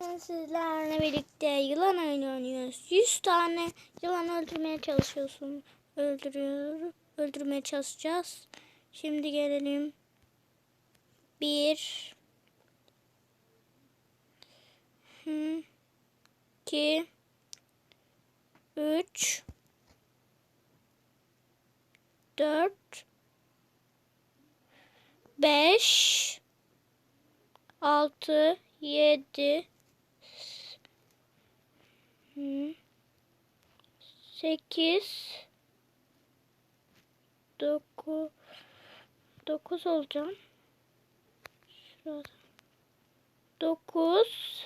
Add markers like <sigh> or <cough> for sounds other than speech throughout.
Sizlerle birlikte yılan oyunu oynuyoruz. 100 tane yılan öldürmeye çalışıyorsun. Öldürüyor, öldürmeye çalışacağız. Şimdi gelelim. 1 2 3 4 5 6 7 Hı. Sekiz dokuz dokuz olacağım. Şurada. Dokuz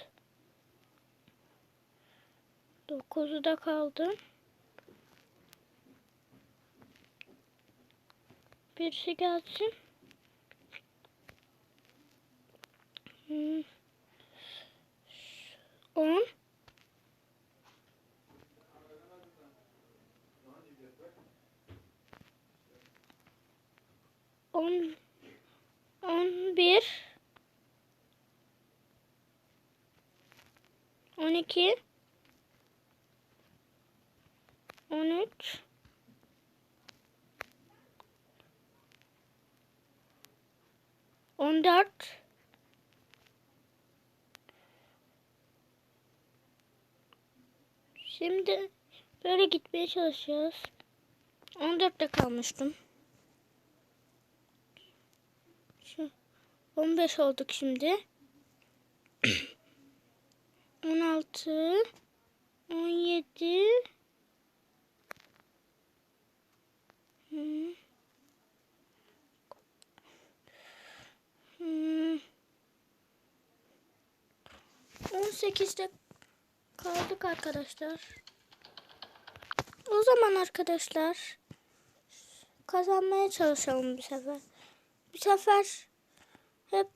dokuzu da kaldım. Birisi gelsin. Hı. On. On, on bir, on iki, on üç, on dört, Şimdi böyle gitmeye çalışacağız. 14'te kalmıştım. Şu 15 olduk şimdi. <clears throat> 16 17 Hmm. Hmm. 18'de kaldık arkadaşlar. O zaman arkadaşlar kazanmaya çalışalım bir sefer. Bir sefer hep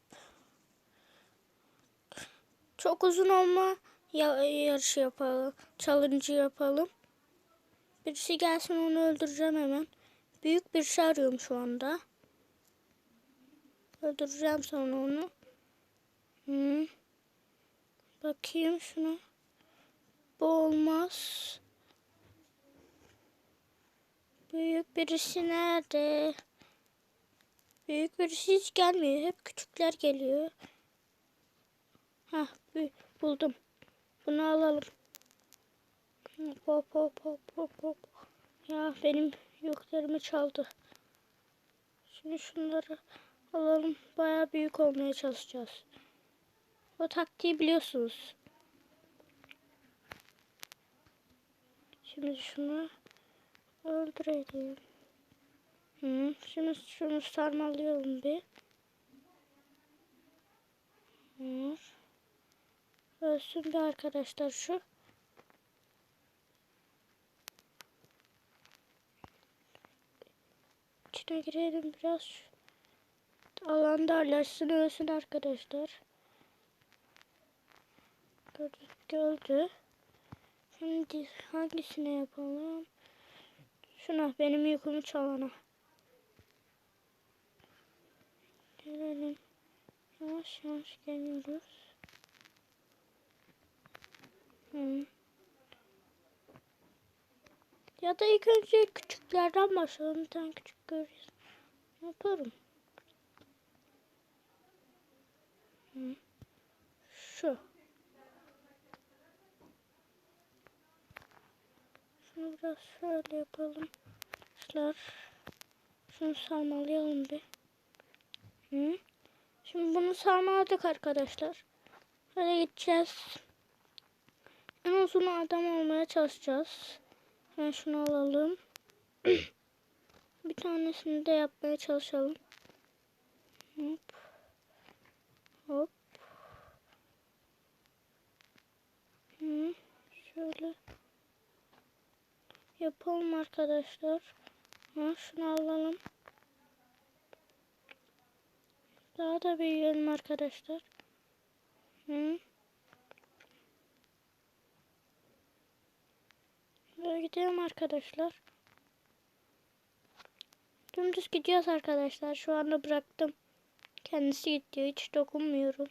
çok uzun olma ya- yarışı yapalım. Challenge yapalım. Birisi gelsin onu öldüreceğim hemen. Büyük bir şey arıyorum şu anda. Öldüreceğim sonra onu. Hı. Bakayım şuna. Bu olmaz. Büyük birisi nerede? Büyük birisi hiç gelmiyor. Hep küçükler geliyor. Hah buldum. Bunu alalım. Hop hop hop hop hop. Ya benim yüklerimi çaldı. Şimdi şunları alalım. Baya büyük olmaya çalışacağız. O taktiği biliyorsunuz. Şimdi şunu öldürelim. Hı, şimdi şunu sarmalayalım bir. Hı. Ölsün bir arkadaşlar şu. İçine girelim biraz. Alan darlaşsın ölsün arkadaşlar. Gördü. Gördü. Şimdi hangisine yapalım? Şuna benim yükümü çalana. Gelelim. Yavaş yavaş geliyoruz. Hı. Ya da ilk önce küçüklerden başlayalım. Bir tane küçük görürüz. Yaparım. Hı. Şu. Şunu biraz şöyle yapalım. Arkadaşlar. Şunu sarmalayalım bir. Hı. Şimdi bunu sarmaladık arkadaşlar. Böyle gideceğiz. En uzun adam olmaya çalışacağız. Ben şunu alalım. <clears throat> bir tanesini de yapmaya çalışalım. Hop. Hop. Hı. Şöyle yapalım arkadaşlar. Ha, şunu alalım. Daha da büyüyelim arkadaşlar. Hı. Böyle gidelim arkadaşlar. Dümdüz gidiyoruz arkadaşlar. Şu anda bıraktım. Kendisi gidiyor. Hiç dokunmuyorum.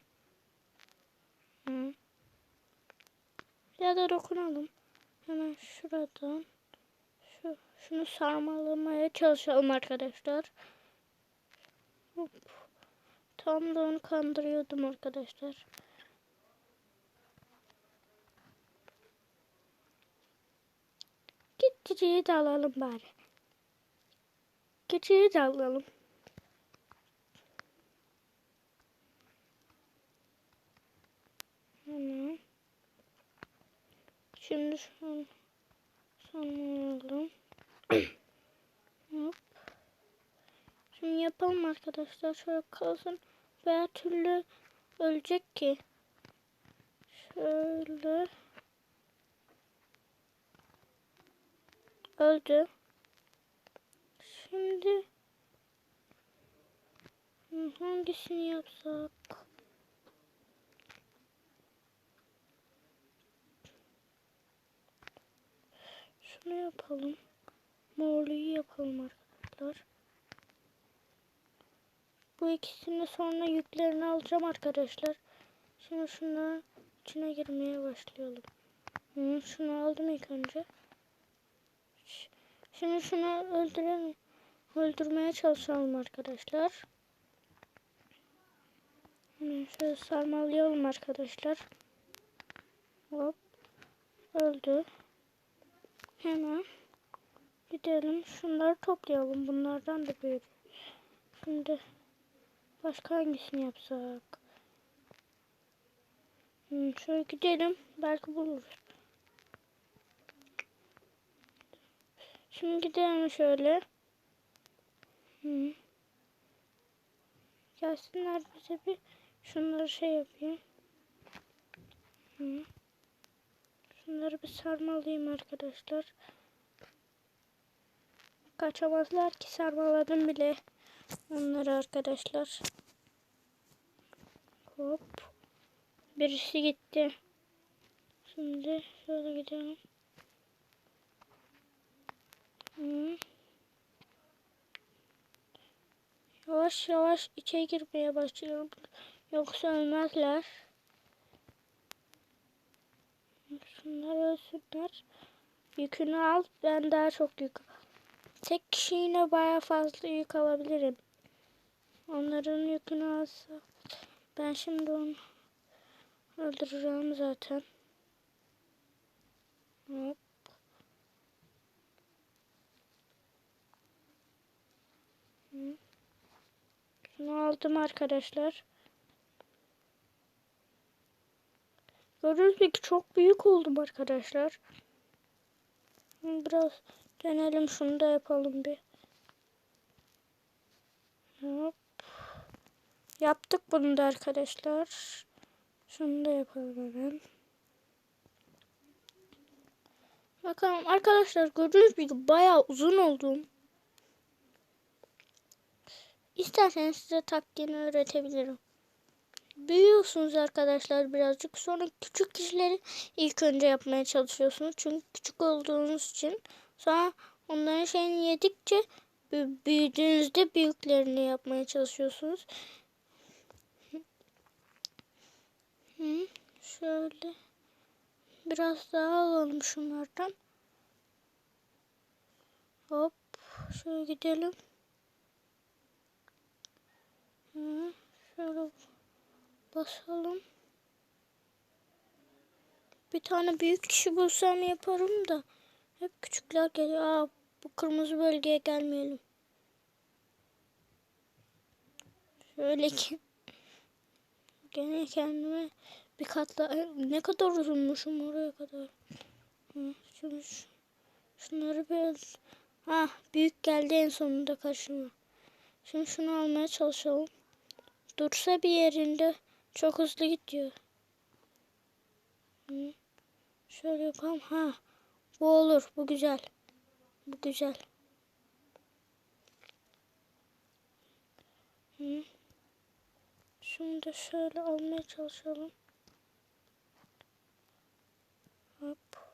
Hı. Ya da dokunalım. Hemen şuradan. Şu, şunu sarmalamaya çalışalım arkadaşlar. Hop. Tam da onu kandırıyordum arkadaşlar. Git çiçeği de alalım bari. Çiçeği de alalım. Hemen. Şimdi şunu sanmayalım. <clears throat> Hop. Şimdi yapalım arkadaşlar. Şöyle kalsın. Veya türlü ölecek ki. Şöyle. Öldü. Şimdi hangisini yapsak? Şunu yapalım. Morluyu yapalım arkadaşlar. Bu ikisini sonra yüklerini alacağım arkadaşlar. Şimdi şunların içine girmeye başlayalım. Hı, şunu aldım ilk önce. Şimdi şunu öldürelim. Öldürmeye çalışalım arkadaşlar. Hemen şöyle sarmalayalım arkadaşlar. Hop. Öldü. Hemen gidelim. Şunları toplayalım. Bunlardan da büyür. Şimdi başka hangisini yapsak? Hmm, şöyle gidelim. Belki buluruz. Şimdi gidelim şöyle. Hmm. Gelsinler bize bir şunları şey yapayım. Hı. Şunları bir sarmalayayım arkadaşlar. Kaçamazlar ki sarmaladım bile onları arkadaşlar. Hop. Birisi gitti. Şimdi şöyle gidelim. Hı. Yavaş yavaş içe girmeye başlıyorum. Yoksa ölmezler. Şunlar ölsünler. Yükünü al. Ben daha çok yük. Tek kişi yine baya fazla yük alabilirim. Onların yükünü alsa. Ben şimdi onu öldüreceğim zaten. Hop. Şunu aldım arkadaşlar. Gördüğünüz gibi çok büyük oldum arkadaşlar. Biraz dönelim şunu da yapalım bir. Hop. Yaptık bunu da arkadaşlar. Şunu da yapalım hemen. Bakalım arkadaşlar gördüğünüz gibi bayağı uzun oldum. İsterseniz size taktiğini öğretebilirim. Büyüyorsunuz arkadaşlar birazcık. Sonra küçük kişileri ilk önce yapmaya çalışıyorsunuz. Çünkü küçük olduğunuz için. Sonra onların şeyini yedikçe büyüdüğünüzde büyüklerini yapmaya çalışıyorsunuz. Hı, şöyle biraz daha alalım şunlardan. Hop şöyle gidelim. Hı, şöyle basalım. Bir tane büyük kişi bulsam yaparım da. Hep küçükler geliyor. Aa, bu kırmızı bölgeye gelmeyelim. Şöyle ki. Gene kendime bir katla ne kadar uzunmuşum oraya kadar. Şunu, şunları bir ha büyük geldi en sonunda karşıma. Şimdi şunu almaya çalışalım. Dursa bir yerinde çok hızlı gidiyor. Şöyle yapalım. Ha. Bu olur. Bu güzel. Bu güzel. Hı. Şunu da şöyle almaya çalışalım. Hop.